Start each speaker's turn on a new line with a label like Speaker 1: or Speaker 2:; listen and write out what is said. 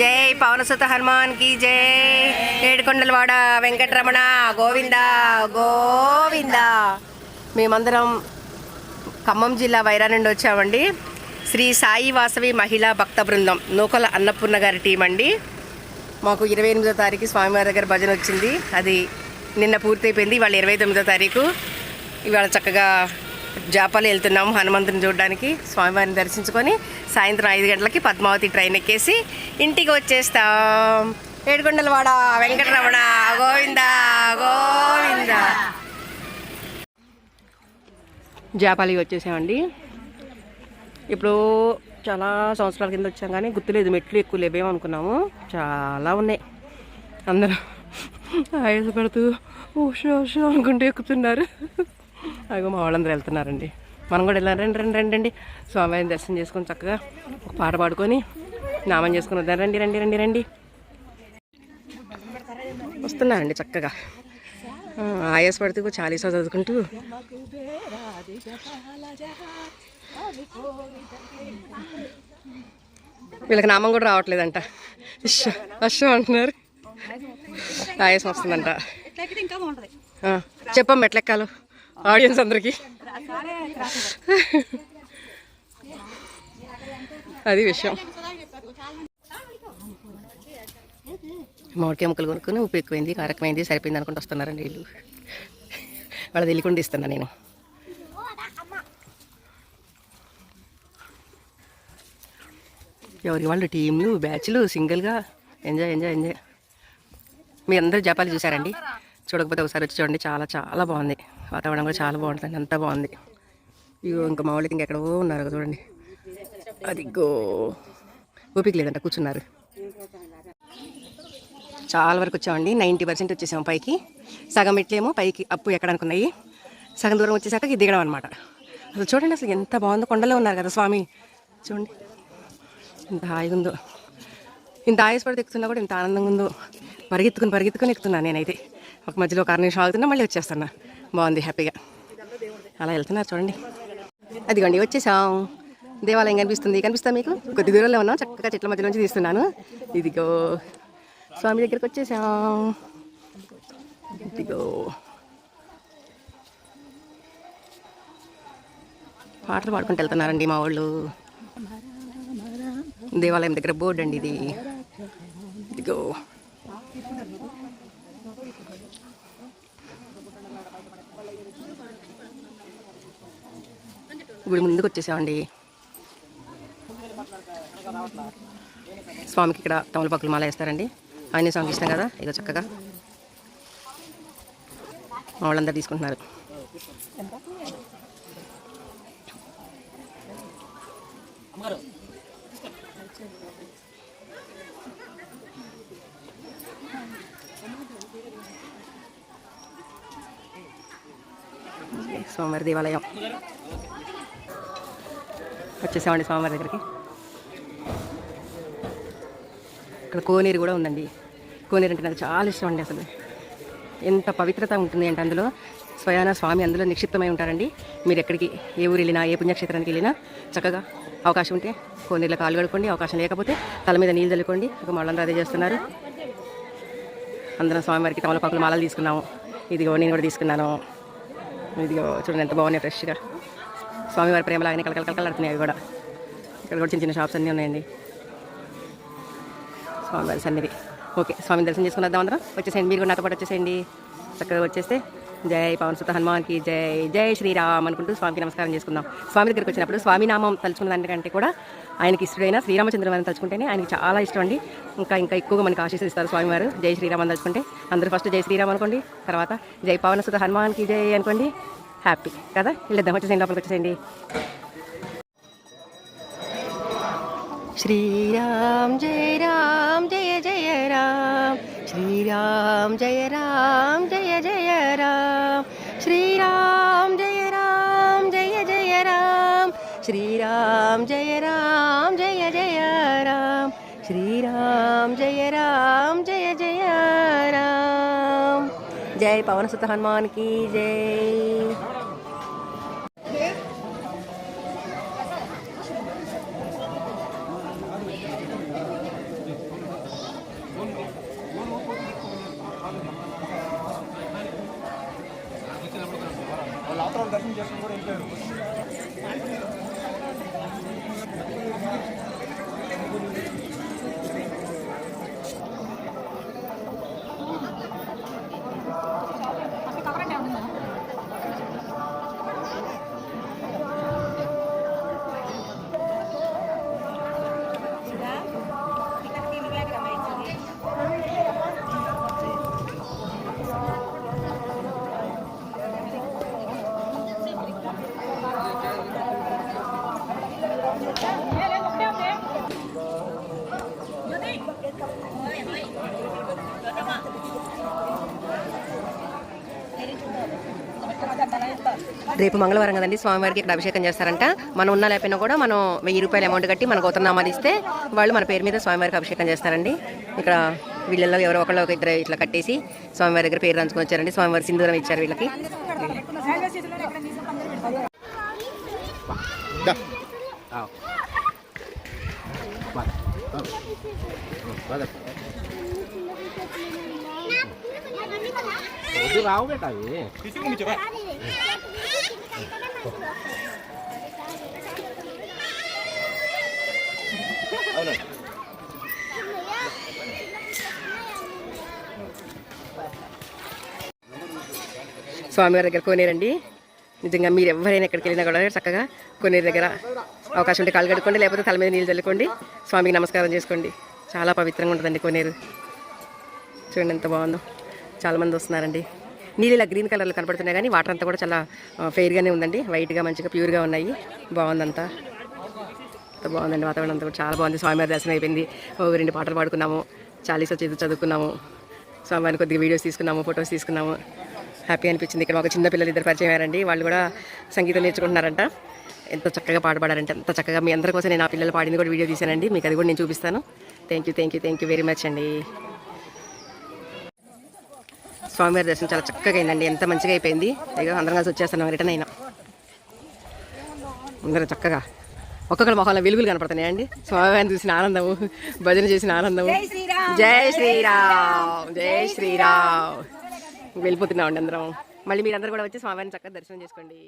Speaker 1: జై పవనసుత హనుమాన్కి జై. ఏడుకొండలవాడ వెంకటరమణ గోవింద గోవింద. మేమందరం ఖమ్మం జిల్లా వైరా నుండి వచ్చామండి. శ్రీ సాయి వాసవి మహిళా భక్త బృందం నూకల అన్నపూర్ణ గారి టీం అండి. మాకు ఇరవై ఎనిమిదో తారీఖు స్వామివారి దగ్గర భజన వచ్చింది. అది నిన్న పూర్తయిపోయింది ఇవాళ ఇరవై తొమ్మిదో తారీఖు. ఇవాళ చక్కగా జాపాలు వెళ్తున్నాము హనుమంతుని చూడడానికి. స్వామివారిని దర్శించుకొని సాయంత్రం ఐదు గంటలకి పద్మావతి ట్రైన్ ఎక్కేసి ఇంటికి వచ్చేస్తాం ఏడుకొండలవాడ వెంకటరమణ గోవింద గోవింద. జాపాలి వచ్చేసామండి. ఇప్పుడు చాలా సంవత్సరాల కింద వచ్చాం కానీ గుర్తులేదు మెట్లు ఎక్కువ లేవేమో అనుకున్నాము. చాలా ఉన్నాయి. అందరూ ఆయాస పడుతూ ఓషో ఓషో అనుకుంటూ ఎక్కుతున్నారు. అదిగో మా వాళ్ళందరూ వెళ్తున్నారండి. మనం కూడా వెళ్ళాం. రండి రండి రండి రండి. స్వామివారిని దర్శనం చేసుకొని చక్కగా ఒక పాట పాడుకొని నామం చేసుకుని వద్దాం రండి రండి రండి రండి. వస్తున్నారండి చక్కగా. ఆ, ఆయాస పడుతూ చాలీసా చదువుకుంటూ. వీళ్ళకి నామం కూడా రావట్లేదంట. అశ్వం అంటున్నారు. ఆయాసం వస్తుందంట. చెప్పమ్మా చెప్పమ్మ ఎట్లెక్కాలు ఆడియన్స్ అందరికీ. అది విషయం. మామిడికాయ ముక్కలు కొనుక్కుని ఉప్పు ఎక్కువైంది కారకమైంది సరిపోయింది అనుకుంటూ వస్తున్నారండి వీళ్ళు. వాళ్ళ తెలియకుండా ఇస్తున్నా నేను. ఎవరి వాళ్ళు టీంలు బ్యాచ్లు సింగిల్గా ఎంజాయ్ ఎంజాయ్ ఎంజాయ్. మీ అందరూ జపాలు చూసారండి? చూడకపోతే ఒకసారి వచ్చి చూడండి. చాలా చాలా బాగుంది. వాతావరణం కూడా చాలా బాగుంటుంది. అంతా బాగుంది. ఇగో ఇంకా మామూలుగా ఇంకెక్కడో ఉన్నారు చూడండి. అదిగో. ఓపిక లేదంట కూర్చున్నారు. చాలా వరకు వచ్చామండి. నైంటీ పర్సెంట్ వచ్చేసాము పైకి. సగం ఎట్లేమో పైకి అప్పు ఎక్కడానుకున్నాయి. సగం దూరం వచ్చేసాక ఇది దిగడం అనమాట అసలు చూడండి అసలు ఎంత బాగుందో కొండలో ఉన్నారు కదా స్వామి. చూడండి. ఎంత హాయిగా ఉందో. ఇంత ఆయాసపడితే ఎక్కుతున్నా కూడా ఇంత ఆనందంగా ఉందో. పరిగెత్తుకుని పరిగెత్తుకుని ఎక్కుతున్నాను నేనైతే. ఒక మధ్యలో ఒక అర నిమిషం ఆగుతున్నా మళ్ళీ వచ్చేస్తున్నా. బాగుంది హ్యాపీగా. అలా వెళ్తున్నారు చూడండి. అదిగోండి వచ్చేసాం. దేవాలయం కనిపిస్తుంది. కనిపిస్తా మీకు? కొద్ది దూరంలో ఉన్నాం. చక్కగా చెట్ల మధ్య నుంచి తీస్తున్నాను. ఇదిగో. స్వామి దగ్గరికి వచ్చేసాం. ఇదిగో. పాటలు పాడుకుంటూ వెళ్తున్నారండి మా వాళ్ళు. దేవాలయం దగ్గర బోర్డు అండి ఇది. ఇదిగో. గుడి ముందుకు వచ్చేసామండి. స్వామికి ఇక్కడ తమలపాకులు మాల వేస్తారండి. ఆయనే స్వామికి ఇష్టం కదా? ఇక చక్కగా. మా వాళ్ళందరూ తీసుకుంటున్నారు. స్వామివారి దేవాలయం. వచ్చేసామండి స్వామివారి దగ్గరికి. ఇక్కడ కోనేరు కూడా ఉందండి. కోనేరు అంటే నాకు చాలా ఇష్టం అండి అసలు. ఎంత పవిత్రత ఉంటుంది అంటే అందులో స్వయాన స్వామి అందులో నిక్షిప్తమై ఉంటారండి. మీరు ఎక్కడికి ఏ ఊరు వెళ్ళినా ఏ పుణ్యక్షేత్రానికి వెళ్ళినా చక్కగా అవకాశం ఉంటే కోనేరులో కాలు కడుక్కోండి అవకాశం లేకపోతే తల మీద నీళ్ళు చల్లుకోండి ఒక వాళ్ళందరూ అదే చేస్తున్నారు. అందరం స్వామివారికి తమలపాకులు మాలలు తీసుకున్నాము. ఇదిగో నేను కూడా తీసుకున్నాను. ఇదిగో చూడండి ఎంత బాగున్నాయి ఫ్రెష్గా. స్వామివారి ప్రేమలాగానే కలకల కలకలాడుతున్నాయి అవి కూడా. ఇక్కడ కూడా చిన్న చిన్న షాప్స్ అన్నీ ఉన్నాయండి. స్వామివారి సన్నిధి. ఓకే స్వామిని దర్శనం చేసుకుని వద్దాం అందరం. వచ్చేసేయండి మీరు కూడా నాతో పాటు వచ్చేసేయండి. చక్కగా వచ్చేస్తే జై పవన్ సుత హనుమాన్కి జై జై శ్రీరామ్ అనుకుంటూ స్వామికి నమస్కారం చేసుకుందాం. స్వామి దగ్గరికి వచ్చినప్పుడు స్వామి నామం తలుచుకున్న దానికంటే కూడా ఆయనకి ఇష్టడైన శ్రీరామచంద్రవారిని తలుచుకుంటేనే ఆయనకి చాలా ఇష్టం అండి. ఇంకా ఇంకా ఎక్కువగా మనకి ఆశీస్సిస్తారు స్వామివారు. జై శ్రీరామ్ అని తలుచుకుంటే అందరూ ఫస్ట్ జై శ్రీరామ్ అనుకోండి తర్వాత జై పవన్ సుత హనుమాన్కి జై అనుకోండి. హ్యాపీ కదా? వెళ్ళిద్దాం వచ్చేసేయండి లోపలికి వచ్చేసేయండి. श्रीराम जय राम जय जय राम। श्रीराम जय राम जय जय राम। श्रीराम जय राम जय जय राम। श्रीराम जय राम जय जय राम। श्रीराम जय राम जय जय राम। जय पवन सुत हनुमान की जय।
Speaker 2: దర్శనం చేసుకుని కూడా వెళ్ళిపోయారు.
Speaker 1: రేపు మంగళవారం కదండి స్వామివారికి ఇక్కడ అభిషేకం చేస్తారంట. మనం ఉన్న లేకపోయినా కూడా మనం వెయ్యి రూపాయలు అమౌంట్ కట్టి మన గోత్రనామాలు ఇస్తే వాళ్ళు మన పేరు మీద స్వామివారికి అభిషేకం చేస్తారండి. ఇక్కడ వీళ్ళల్లో ఎవరో ఒకళ్ళు ఒక ఇద్దరు ఇట్లా కట్టేసి స్వామివారి దగ్గర పేరు రంచుకొని వచ్చారండి. స్వామివారి సింధూరం ఇచ్చారు వీళ్ళకి.
Speaker 3: రావు బేట
Speaker 1: స్వామివారి దగ్గర కోనేరండి. నిజంగా మీరు ఎవరైనా ఎక్కడికి వెళ్ళినా కూడా చక్కగా కోనేరు దగ్గర అవకాశం ఉంటే కాలు కడుక్కోండి లేకపోతే తల మీద నీళ్ళు చల్లుకోండి. స్వామికి నమస్కారం చేసుకోండి. చాలా పవిత్రంగా ఉంటుందండి కోనేరు. చూడండి ఎంత బాగుందో. చాలామంది వస్తున్నారండి. నీళ్ళు ఇలా గ్రీన్ కలర్లో కనపడుతున్నాయి కానీ వాటర్ అంతా కూడా చాలా ఫెయిర్గానే ఉందండి. వైట్గా మంచిగా ప్యూర్గా ఉన్నాయి. బాగుందంతా. అంత బాగుందండి వాతావరణం అంతా కూడా. చాలా బాగుంది. స్వామివారి దర్శనం అయిపోయింది. ఓ రెండు పాటలు పాడుకున్నాము. చాలీసా చేతి చదువుకున్నాము. స్వామివారిని కొద్దిగా వీడియోస్ తీసుకున్నాము ఫొటోస్ తీసుకున్నాము. హ్యాపీ అనిపించింది. ఇక్కడ ఒక చిన్న పిల్లలు ఇద్దరు పరిచయం అయ్యారండి. వాళ్ళు కూడా సంగీతం నేర్చుకుంటున్నారంట. ఎంత చక్కగా పాట పాడారంటే ఎంత చక్కగా మీ అందరి కోసం నేను ఆ పిల్లలు పాడింది కూడా వీడియో తీశానండి. మీకు అది కూడా నేను చూపిస్తాను. Thank you thank you thank you very much అండి. స్వామివారి దర్శనం చాలా చక్కగా అయిందండి. ఎంత మంచిగా అయిపోయింది. ఇక అందరం కలిసి వచ్చేస్తున్నాం రిటర్న్ అయినా. అందరం చక్కగా ఒక్కొక్కరి మొహాల వెలుగులు కనపడుతున్నాయండి స్వామివారిని చూసిన ఆనందము భజన చేసిన ఆనందము. జై శ్రీరామ్ జై శ్రీరామ్. వెళ్ళిపోతున్నామండి అందరం. మళ్ళీ మీరందరూ కూడా వచ్చి స్వామివారిని చక్కగా దర్శనం చేసుకోండి.